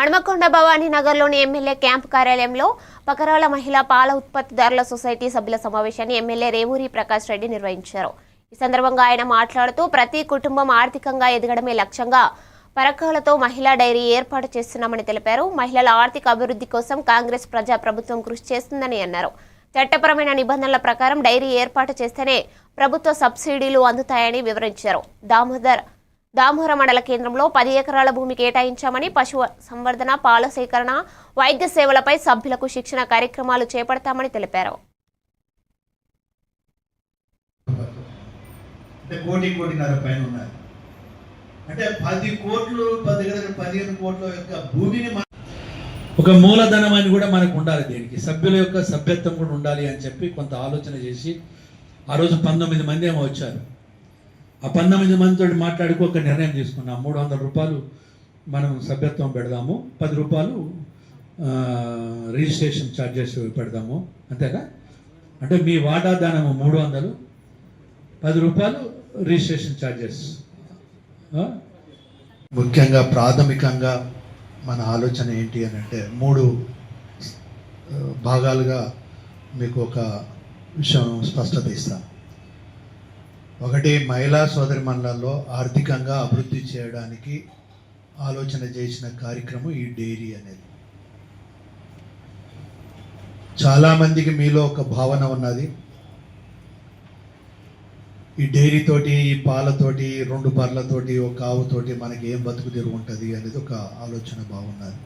హనుమకొండ భవానీ నగర్లోని MLA camp కార్యాలయంలో పకరాల మహిళా పాల ఉత్పత్తిదారుల సొసైటీ సభ్యుల సమావేశాన్ని ఎమ్మెల్యే రేవూరి ప్రకాష్ రెడ్డి నిర్వహించారు. ఈ సందర్భంగా ఆయన మాట్లాడుతూ ప్రతి కుటుంబం ఆర్థికంగా ఎదగడమే లక్ష్యంగా పరకాలతో మహిళా డైరీ ఏర్పాటు చేస్తున్నామని తెలిపారు. మహిళల ఆర్థిక అభివృద్ధి కోసం కాంగ్రెస్ ప్రజా ప్రభుత్వం కృషి చేస్తుందని అన్నారు. చట్టపరమైన నిబంధనల ప్రకారం డైరీ ఏర్పాటు చేస్తేనే ప్రభుత్వ సబ్సిడీలు అందుతాయని వివరించారు. దామోదర్ దామోర మండల కేంద్రంలో పది ఎకరాల భూమి కేటాయించామని పశు సంవర్ధన పాల సేకరణ వైద్య సేవలపై సభ్యులకు శిక్షణ కార్యక్రమాలు చేపడతామని తెలిపారు. కోటి కోటిన్నర పైన ఉన్నారు. అంటే పది కోట్లు పది పదిహేను కోట్ల యొక్క భూమిని ఒక మూలధనం అని కూడా మనకు ఉండాలి దీనికి. సభ్యుల యొక్క సభ్యత్వం కూడా ఉండాలి అని చెప్పి కొంత ఆలోచన చేసి ఆ రోజు పంతొమ్మిది మంది ఏమో వచ్చారు. ఆ పంతొమ్మిది మందితో మాట్లాడుకో ఒక నిర్ణయం తీసుకున్నాం. మూడు వందల రూపాయలు మనం సభ్యత్వం పెడదాము. పది రూపాయలు రిజిస్ట్రేషన్ ఛార్జెస్ పెడదాము. అంతేగా అంటే మీ వాటాదానము మూడు వందలు పది రూపాయలు రిజిస్ట్రేషన్ ఛార్జెస్ ముఖ్యంగా ప్రాథమికంగా మన ఆలోచన ఏంటి అని అంటే మూడు భాగాలుగా మీకు ఒక విషయం స్పష్టత ఇస్తాను. ఒకటి మహిళా సోదరి మండలాల్లో ఆర్థికంగా అభివృద్ధి చేయడానికి ఆలోచన చేసిన కార్యక్రమం ఈ డైరీ అనేది. చాలామందికి మీలో ఒక భావన ఉన్నది. ఈ డైరీతోటి ఈ పాలతోటి రెండు బర్లతోటి ఒక ఆవుతోటి మనకి ఏం బతుకు తెరుగు ఉంటుంది అనేది ఒక ఆలోచన బాగున్నది